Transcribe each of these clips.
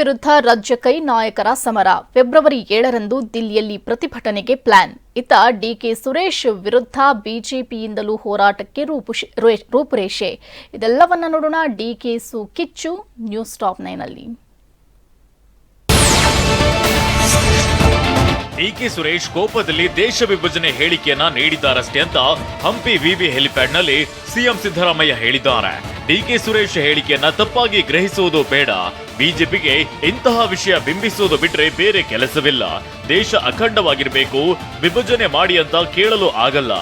ವಿರುದ್ಧ ರಾಜ್ಯ ಕೈ ನಾಯಕರ ಸಮರ. ಫೆಬ್ರವರಿ ಏಳರಂದು ದಿಲ್ಲಿಯಲ್ಲಿ ಪ್ರತಿಭಟನೆಗೆ ಪ್ಲಾನ್. ಇತ್ತ ಡಿಕೆ ಸುರೇಶ್ ವಿರುದ್ಧ ಬಿಜೆಪಿಯಿಂದಲೂ ಹೋರಾಟಕ್ಕೆ ರೂಪುರೇಷೆ. ಇದೆಲ್ಲವನ್ನ ನೋಡೋಣ ಡಿಕೆ ಸು ಕಿಚ್ಚು, ನ್ಯೂಸ್ ಟಾಪ್ ನೈನಲ್ಲಿ. ಡಿಕೆ ಸುರೇಶ್ ಕೋಪದಲ್ಲಿ ದೇಶ ವಿಭಜನೆ ಹೇಳಿಕೆಯನ್ನ ನೀಡಿದ್ದಾರಷ್ಟೇ ಅಂತ ಹಂಪಿ ವಿವಿ ಹೆಲಿಪ್ಯಾಡ್ನಲ್ಲಿ ಸಿಎಂ ಸಿದ್ದರಾಮಯ್ಯ ಹೇಳಿದ್ದಾರೆ. ಡಿಕೆ ಸುರೇಶ್ ಹೇಳಿಕೆಯನ್ನ ತಪ್ಪಾಗಿ ಗ್ರಹಿಸುವುದು ಬೇಡ. ಬಿಜೆಪಿಗೆ ಇಂತಹ ವಿಷಯ ಬಿಂಬಿಸುವುದು ಬಿಟ್ರೆ ಬೇರೆ ಕೆಲಸವಿಲ್ಲ. ದೇಶ ಅಖಂಡವಾಗಿರಬೇಕು, ವಿಭಜನೆ ಮಾಡಿ ಅಂತ ಕೇಳಲು ಆಗಲ್ಲ.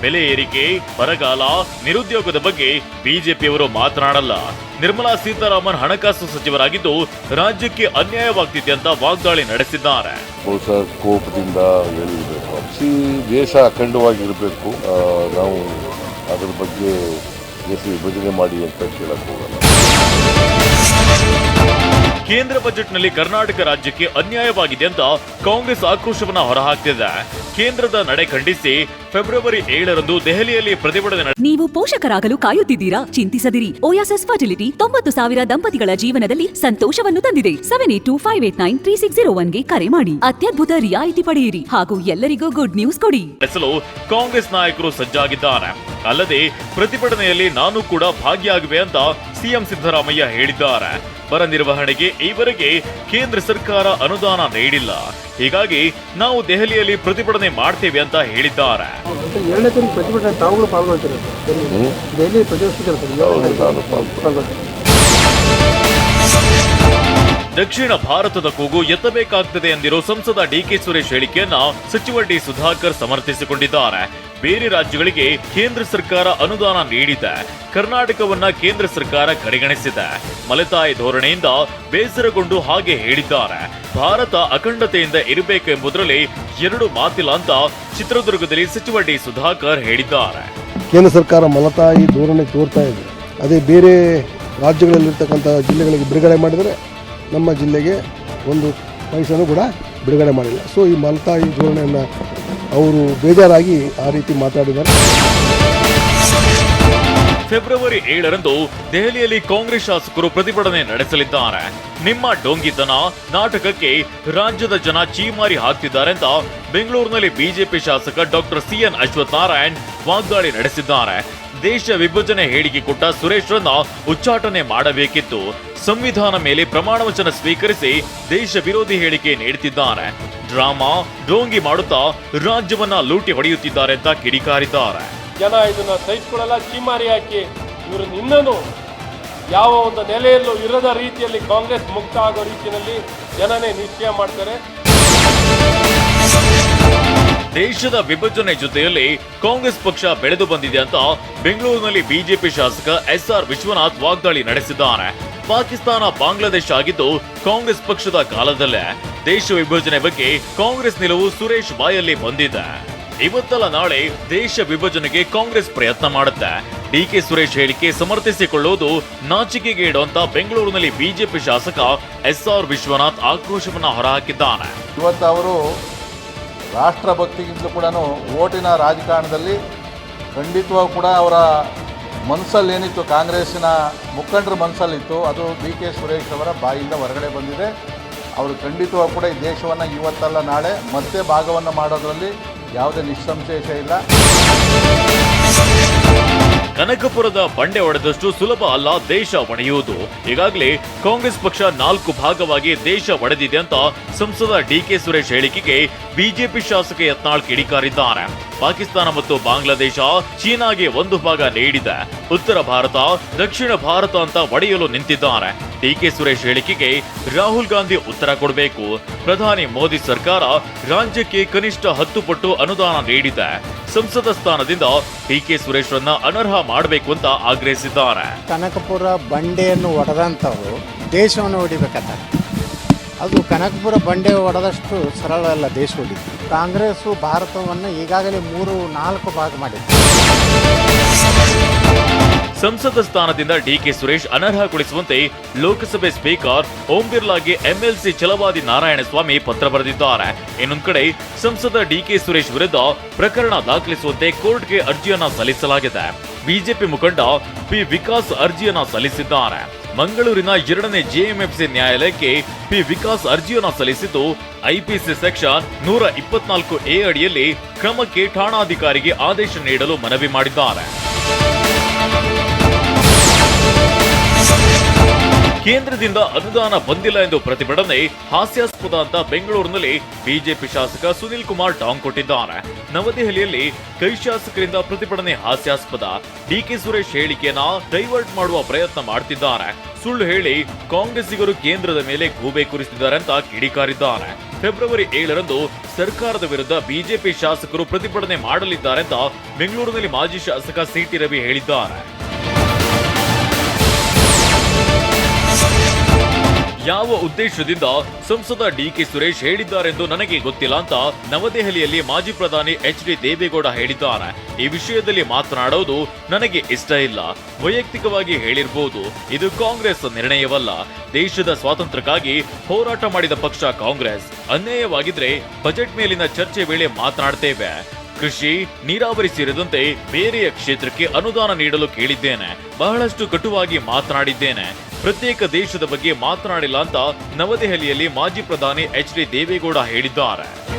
ಬೆಲೆ ಏರಿಕೆ, ಬರಗಾಲ, ನಿರುದ್ಯೋಗದ ಬಗ್ಗೆ ಬಿಜೆಪಿಯವರು ಮಾತನಾಡಲ್ಲ. ನಿರ್ಮಲಾ ಸೀತಾರಾಮನ್ ಹಣಕಾಸು ಸಚಿವರಾಗಿದ್ದು ರಾಜ್ಯಕ್ಕೆ ಅನ್ಯಾಯವಾಗ್ತಿದೆ ಅಂತ ವಾಗ್ದಾಳಿ ನಡೆಸಿದ್ದಾರೆ. ಕೋಪದಿಂದ ದೇಶ ಅಖಂಡವಾಗಿರಬೇಕು. ನಾವು ಅದರ ಬಗ್ಗೆ ದೇಶ ವಿಭಜನೆ ಮಾಡಿ ಅಂತ ಕೇಳಕ್ ಹೋಗಲ್ಲ ಕೇಂದ್ರ ಬಜೆಟ್ನಲ್ಲಿ ಕರ್ನಾಟಕ ರಾಜ್ಯಕ್ಕೆ ಅನ್ಯಾಯವಾಗಿದೆ ಅಂತ ಕಾಂಗ್ರೆಸ್ ಆಕ್ರೋಶವನ್ನ ಹೊರಹಾಕ್ತಿದೆ. ಕೇಂದ್ರದ ನಡೆ ಖಂಡಿಸಿ ಫೆಬ್ರವರಿ ಏಳರಂದು ದೆಹಲಿಯಲ್ಲಿ ಪ್ರತಿಭಟನೆ ನೀವು ಪೋಷಕರಾಗಲು ಕಾಯುತ್ತಿದ್ದೀರಾ? ಚಿಂತಿಸದಿರಿ. ಓಯಾಸಸ್ ಫರ್ಟಿಲಿಟಿ ತೊಂಬತ್ತು ಸಾವಿರ ದಂಪತಿಗಳ ಜೀವನದಲ್ಲಿ ಸಂತೋಷವನ್ನು ತಂದಿದೆ. Seven eight two five eight nine three six zero ಒನ್ಗೆ ಕರೆ ಮಾಡಿ. ಅತ್ಯದ್ಭುತ ರಿಯಾಯಿತಿ ಪಡೆಯಿರಿ ಹಾಗೂ ಎಲ್ಲರಿಗೂ ಗುಡ್ ನ್ಯೂಸ್ ಕೊಡಿ. ನಡೆಸಲು ಕಾಂಗ್ರೆಸ್ ನಾಯಕರು ಸಜ್ಜಾಗಿದ್ದಾರೆ. ಅಲ್ಲದೆ ಪ್ರತಿಭಟನೆಯಲ್ಲಿ ನಾನು ಕೂಡ ಭಾಗಿಯಾಗುವೆ ಅಂತ ಸಿಎಂ ಸಿದ್ದರಾಮಯ್ಯ ಹೇಳಿದ್ದಾರೆ. ಬರ ನಿರ್ವಹಣೆಗೆ ಈವರೆಗೆ ಕೇಂದ್ರ ಸರ್ಕಾರ ಅನುದಾನ ನೀಡಿಲ್ಲ. ಹೀಗಾಗಿ ನಾವು ದೆಹಲಿಯಲ್ಲಿ ಪ್ರತಿಭಟನೆ ಮಾಡ್ತೇವೆ ಅಂತ ಹೇಳಿದ್ದಾರೆ. ಪ್ರತಿಭಟನೆ ದಕ್ಷಿಣ ಭಾರತದ ಕೂಗು ಎತ್ತಬೇಕಾಗ್ತದೆ ಎಂದಿರೋ ಸಂಸದ ಡಿಕೆ ಸುರೇಶ್ ಹೇಳಿಕೆಯನ್ನ ಸಚಿವ ಡಿ. ಸುಧಾಕರ್ ಸಮರ್ಥಿಸಿಕೊಂಡಿದ್ದಾರೆ. ಬೇರೆ ರಾಜ್ಯಗಳಿಗೆ ಕೇಂದ್ರ ಸರ್ಕಾರ ಅನುದಾನ ನೀಡಿದೆ. ಕರ್ನಾಟಕವನ್ನ ಕೇಂದ್ರ ಸರ್ಕಾರ ಕಡೆಗಣಿಸಿದೆ. ಮಲತಾಯಿ ಧೋರಣೆಯಿಂದ ಬೇಸರಗೊಂಡು ಹಾಗೆ ಹೇಳಿದ್ದಾರೆ. ಭಾರತ ಅಖಂಡತೆಯಿಂದ ಇರಬೇಕೆಂಬುದರಲ್ಲಿ ಎರಡು ಮಾತಿಲ್ಲ ಅಂತ ಚಿತ್ರದುರ್ಗದಲ್ಲಿ ಸಚಿವ ಡಿ. ಸುಧಾಕರ್ ಹೇಳಿದ್ದಾರೆ. ಕೇಂದ್ರ ಸರ್ಕಾರ ಮಲತಾಯಿ ಧೋರಣೆ ತೋರ್ತಾ ಇದೆ. ಅದೇ ಬೇರೆ ರಾಜ್ಯಗಳಲ್ಲಿರ್ತಕ್ಕಂಥ ಜಿಲ್ಲೆಗಳಿಗೆ ಬಿಡುಗಡೆ ಮಾಡಿದರೆ ನಮ್ಮ ಜಿಲ್ಲೆಗೆ ಒಂದು ಪೈಸೆನೂ ಕೂಡ ಬಿಡುಗಡೆ ಮಾಡಿಲ್ಲ. ಸೊ ಈ ಮಲ್ತಾಯಿ ಧೋರಣೆಯನ್ನು ಅವರು ಬೇಜಾರಾಗಿ ಆ ರೀತಿ ಮಾತಾಡಿದ್ದಾರೆ. ಫೆಬ್ರವರಿ ಏಳರಂದು ದೆಹಲಿಯಲ್ಲಿ ಕಾಂಗ್ರೆಸ್ ಶಾಸಕರು ಪ್ರತಿಭಟನೆ ನಡೆಸಲಿದ್ದಾರೆ. ನಿಮ್ಮ ಡೋಂಗಿತನ ನಾಟಕಕ್ಕೆ ರಾಜ್ಯದ ಜನ ಚೀಮಾರಿ ಹಾಕ್ತಿದ್ದಾರೆ ಅಂತ ಬೆಂಗಳೂರಿನಲ್ಲಿ ಬಿಜೆಪಿ ಶಾಸಕ ಡಾಕ್ಟರ್ ಸಿಎನ್ ಅಶ್ವತ್ಥನಾರಾಯಣ್ ವಾಗ್ದಾಳಿ ನಡೆಸಿದ್ದಾರೆ. ದೇಶ ವಿಭಜನೆ ಹೇಳಿಕೆ ಕೊಟ್ಟ ಸುರೇಶ್ರನ್ನ ಉಚ್ಚಾಟನೆ ಮಾಡಬೇಕಿತ್ತು. ಸಂವಿಧಾನ ಮೇಲೆ ಪ್ರಮಾಣ ವಚನ ಸ್ವೀಕರಿಸಿ ದೇಶ ವಿರೋಧಿ ಹೇಳಿಕೆ ನೀಡುತ್ತಿದ್ದಾರೆ. ಡ್ರಾಮಾ, ಡೋಂಗಿ ಮಾಡುತ್ತಾ ರಾಜ್ಯವನ್ನ ಲೂಟಿ ಹೊಡೆಯುತ್ತಿದ್ದಾರೆ ಅಂತ ಕಿಡಿಕಾರಿದ್ದಾರೆ. ಜನ ಇದನ್ನು ಸಹಿಸ್ಕೊಳ್ಳಲ್ಲ. ಚೀಮಾರಿ ಹಾಕಿ ಇವರು ಇನ್ನೂ ಯಾವ ಒಂದು ನೆಲೆಯಲ್ಲೂ ಇರದ ರೀತಿಯಲ್ಲಿ ಕಾಂಗ್ರೆಸ್ ಮುಕ್ತ ಆಗೋ ರೀತಿಯಲ್ಲಿ ಜನನೇ ನಿಶ್ಚಯ ಮಾಡ್ತಾರೆ. ದೇಶದ ವಿಭಜನೆ ಜೊತೆಯಲ್ಲಿ ಕಾಂಗ್ರೆಸ್ ಪಕ್ಷ ಬೆಳೆದು ಬಂದಿದೆ ಅಂತ ಬೆಂಗಳೂರಿನಲ್ಲಿ ಬಿಜೆಪಿ ಶಾಸಕ ಎಸ್ ಆರ್ ವಿಶ್ವನಾಥ್ ವಾಗ್ದಾಳಿ ನಡೆಸಿದ್ದಾರೆ. ಪಾಕಿಸ್ತಾನ ಬಾಂಗ್ಲಾದೇಶ ಆಗಿದ್ದು ಕಾಂಗ್ರೆಸ್ ಪಕ್ಷದ ಕಾಲದಲ್ಲೇ ದೇಶ ವಿಭಜನೆ ಬಗ್ಗೆ ಕಾಂಗ್ರೆಸ್ ನಿಲುವು ಸುರೇಶ್ ಬಾಯಲ್ಲಿ ಬಂದಿದೆ. ಇವತ್ತಲ್ಲ ನಾಳೆ ದೇಶ ವಿಭಜನೆಗೆ ಕಾಂಗ್ರೆಸ್ ಪ್ರಯತ್ನ ಮಾಡುತ್ತೆ. ಡಿ ಕೆ ಸುರೇಶ್ ಹೇಳಿಕೆ ಸಮರ್ಥಿಸಿಕೊಳ್ಳುವುದು ನಾಚಿಕೆಗೇಡು ಅಂತ ಬೆಂಗಳೂರಿನಲ್ಲಿ ಬಿಜೆಪಿ ಶಾಸಕ ಎಸ್ ಆರ್ ವಿಶ್ವನಾಥ್ ಆಕ್ರೋಶವನ್ನ ಹೊರಹಾಕಿದ್ದಾನೆ. ಇವತ್ತು ಅವರು ರಾಷ್ಟ್ರಭಕ್ತಿಗಿಂತಲೂ ಕೂಡ ಓಟಿನ ರಾಜಕಾರಣದಲ್ಲಿ ಖಂಡಿತವಾಗೂ ಕೂಡ ಅವರ ಮನಸ್ಸಲ್ಲಿ ಏನಿತ್ತು, ಕಾಂಗ್ರೆಸ್ಸಿನ ಮುಖಂಡರ ಮನಸ್ಸಲ್ಲಿತ್ತು ಅದು ಡಿ ಕೆ ಸುರೇಶ್ ಅವರ ಬಾಯಿಂದ ಹೊರಗಡೆ ಬಂದಿದೆ. ಅವರು ಖಂಡಿತವಾಗೂ ಕೂಡ ಈ ದೇಶವನ್ನು ಇವತ್ತಲ್ಲ ನಾಳೆ ಮತ್ತೆ ಭಾಗವನ್ನು ಮಾಡೋದರಲ್ಲಿ ಯಾವುದೇ ನಿಸ್ಸಂಶೇಷ ಇಲ್ಲ. ಕನಕಪುರದ ಬಂಡೆ ಒಡೆದಷ್ಟು ಸುಲಭ ಅಲ್ಲ ದೇಶ ಒಡೆಯುವುದು. ಈಗಾಗಲೇ ಕಾಂಗ್ರೆಸ್ ಪಕ್ಷ ನಾಲ್ಕು ಭಾಗವಾಗಿ ದೇಶ ಒಡೆದಿದೆ ಅಂತ ಸಂಸದ ಡಿಕೆ ಸುರೇಶ್ ಹೇಳಿಕೆಗೆ ಬಿಜೆಪಿ ಶಾಸಕ ಯತ್ನಾಳ್ ಕಿಡಿಕಾರಿದ್ದಾರೆ. ಪಾಕಿಸ್ತಾನ ಮತ್ತು ಬಾಂಗ್ಲಾದೇಶ ಚೀನಾಗೆ ಒಂದು ಭಾಗ ನೀಡಿದೆ. ಉತ್ತರ ಭಾರತ, ದಕ್ಷಿಣ ಭಾರತ ಅಂತ ಒಡೆಯಲು ನಿಂತಿದ್ದಾರೆ. ಡಿಕೆ ಸುರೇಶ್ ಹೇಳಿಕೆಗೆ ರಾಹುಲ್ ಗಾಂಧಿ ಉತ್ತರ ಕೊಡಬೇಕು. ಪ್ರಧಾನಿ ಮೋದಿ ಸರ್ಕಾರ ರಾಜ್ಯಕ್ಕೆ ಕನಿಷ್ಠ ಹತ್ತು ಪಟ್ಟು ಅನುದಾನ ನೀಡಿದೆ. ಸಂಸದ ಸ್ಥಾನದಿಂದ ಡಿಕೆ ಸುರೇಶ್ರನ್ನ ಅನರ್ಹ ಮಾಡಬೇಕು ಅಂತ ಆಗ್ರಹಿಸಿದ್ದಾರೆ. ಕನಕಪುರ ಬಂಡೆಯನ್ನು ಒಡೆದಂತವರು ದೇಶವನ್ನು ಹೊಡಿಬೇಕಂತ ಅದು ಕನಕಪುರ ಬಂಡೆ ಒಡೆದಷ್ಟು ಸರಳ ಅಲ್ಲ ದೇಶ ಕಾಂಗ್ರೆಸ್ ಕಾಂಗ್ರೆಸ್ಸು ಭಾರತವನ್ನು ಈಗಾಗಲೇ ಮೂರು, ನಾಲ್ಕು ಭಾಗ ಮಾಡಿದೆ. ಸಂಸದ ಸ್ಥಾನದಿಂದ ಡಿಕೆ ಸುರೇಶ್ ಅನರ್ಹಗೊಳಿಸುವಂತೆ ಲೋಕಸಭೆ ಸ್ಪೀಕರ್ ಓಂ ಬಿರ್ಲಾಗೆ ಎಂಎಲ್ಸಿ ಛಲವಾದಿ ನಾರಾಯಣಸ್ವಾಮಿ ಪತ್ರ ಬರೆದಿದ್ದಾರೆ. ಇನ್ನೊಂದು ಕಡೆ ಸಂಸದ ಡಿಕೆ ಸುರೇಶ್ ವಿರುದ್ಧ ಪ್ರಕರಣ ದಾಖಲಿಸುವಂತೆ ಕೋರ್ಟ್ಗೆ ಅರ್ಜಿಯನ್ನ ಸಲ್ಲಿಸಲಾಗಿದೆ. ಬಿಜೆಪಿ ಮುಖಂಡ ಪಿ ವಿಕಾಸ್ ಅರ್ಜಿಯನ್ನ ಸಲ್ಲಿಸಿದ್ದಾರೆ. ಮಂಗಳೂರಿನ ಎರಡನೇ ಜೆಎಂಎಫ್ಸಿ ನ್ಯಾಯಾಲಯಕ್ಕೆ ಪಿ ವಿಕಾಸ್ ಅರ್ಜಿಯನ್ನು ಸಲ್ಲಿಸಿದ್ದು, ಐಪಿಸಿ ಸೆಕ್ಷನ್ ನೂರ ಇಪ್ಪತ್ನಾಲ್ಕು ಎ ಅಡಿಯಲ್ಲಿ ಕ್ರಮಕ್ಕೆ ಠಾಣಾಧಿಕಾರಿಗೆ ಆದೇಶ ನೀಡಲು ಮನವಿ ಮಾಡಿದ್ದಾರೆ. ಕೇಂದ್ರದಿಂದ ಅನುದಾನ ಬಂದಿಲ್ಲ ಎಂದು ಪ್ರತಿಭಟನೆ ಹಾಸ್ಯಾಸ್ಪದ ಅಂತ ಬೆಂಗಳೂರಿನಲ್ಲಿ ಬಿಜೆಪಿ ಶಾಸಕ ಸುನಿಲ್ ಕುಮಾರ್ ಟಾಂಗ್ ಕೊಟ್ಟಿದ್ದಾರೆ. ನವದೆಹಲಿಯಲ್ಲಿ ಕೈ ಶಾಸಕರಿಂದ ಪ್ರತಿಭಟನೆ ಹಾಸ್ಯಾಸ್ಪದ ಡಿಕೆ ಸುರೇಶ್ ಹೇಳಿಕೆಯನ್ನ ಡೈವರ್ಟ್ ಮಾಡುವ ಪ್ರಯತ್ನ ಮಾಡ್ತಿದ್ದಾರೆ. ಸುಳ್ಳು ಹೇಳಿ ಕಾಂಗ್ರೆಸ್ಸಿಗರು ಕೇಂದ್ರದ ಮೇಲೆ ಗೂಬೆ ಕುರಿಸಿದ್ದಾರೆ ಅಂತ ಕಿಡಿಕಾರಿದ್ದಾರೆ. ಫೆಬ್ರವರಿ ಏಳರಂದು ಸರ್ಕಾರದ ವಿರುದ್ಧ ಬಿಜೆಪಿ ಶಾಸಕರು ಪ್ರತಿಭಟನೆ ಮಾಡಲಿದ್ದಾರೆ ಅಂತ ಬೆಂಗಳೂರಿನಲ್ಲಿ ಮಾಜಿ ಶಾಸಕ ಸಿಟಿ ರವಿ ಹೇಳಿದ್ದಾರೆ. ಯಾವ ಉದ್ದೇಶದಿಂದ ಸಂಸದ ಡಿಕೆ ಸುರೇಶ್ ಹೇಳಿದ್ದಾರೆಂದು ನನಗೆ ಗೊತ್ತಿಲ್ಲ ಅಂತ ನವದೆಹಲಿಯಲ್ಲಿ ಮಾಜಿ ಪ್ರಧಾನಿ ಎಚ್ ಡಿ ದೇವೇಗೌಡ ಹೇಳಿದ್ದಾರೆ. ಈ ವಿಷಯದಲ್ಲಿ ಮಾತನಾಡೋದು ನನಗೆ ಇಷ್ಟ ಇಲ್ಲ. ವೈಯಕ್ತಿಕವಾಗಿ ಹೇಳಿರಬಹುದು ಇದು ಕಾಂಗ್ರೆಸ್ ನಿರ್ಣಯವಲ್ಲ. ದೇಶದ ಸ್ವಾತಂತ್ರ್ಯಕ್ಕಾಗಿ ಹೋರಾಟ ಮಾಡಿದ ಪಕ್ಷ ಕಾಂಗ್ರೆಸ್. ಅನ್ಯಾಯವಾಗಿದ್ರೆ ಬಜೆಟ್ ಮೇಲಿನ ಚರ್ಚೆ ವೇಳೆ ಮಾತನಾಡ್ತೇವೆ. ಕೃಷಿ ನೀರಾವರಿ ಸೇರಿದಂತೆ ಬೇರೆಯ ಕ್ಷೇತ್ರಕ್ಕೆ ಅನುದಾನ ನೀಡಲು ಕೇಳಿದ್ದೇನೆ. ಬಹಳಷ್ಟು ಕಟುವಾಗಿ ಮಾತನಾಡಿದ್ದೇನೆ. ಪ್ರತ್ಯೇಕ ದೇಶದ ಬಗ್ಗೆ ಮಾತನಾಡಿಲ್ಲ ಅಂತ ನವದೆಹಲಿಯಲ್ಲಿ ಮಾಜಿ ಪ್ರಧಾನಿ ಎಚ್ ಡಿ ದೇವೇಗೌಡ ಹೇಳಿದ್ದಾರೆ.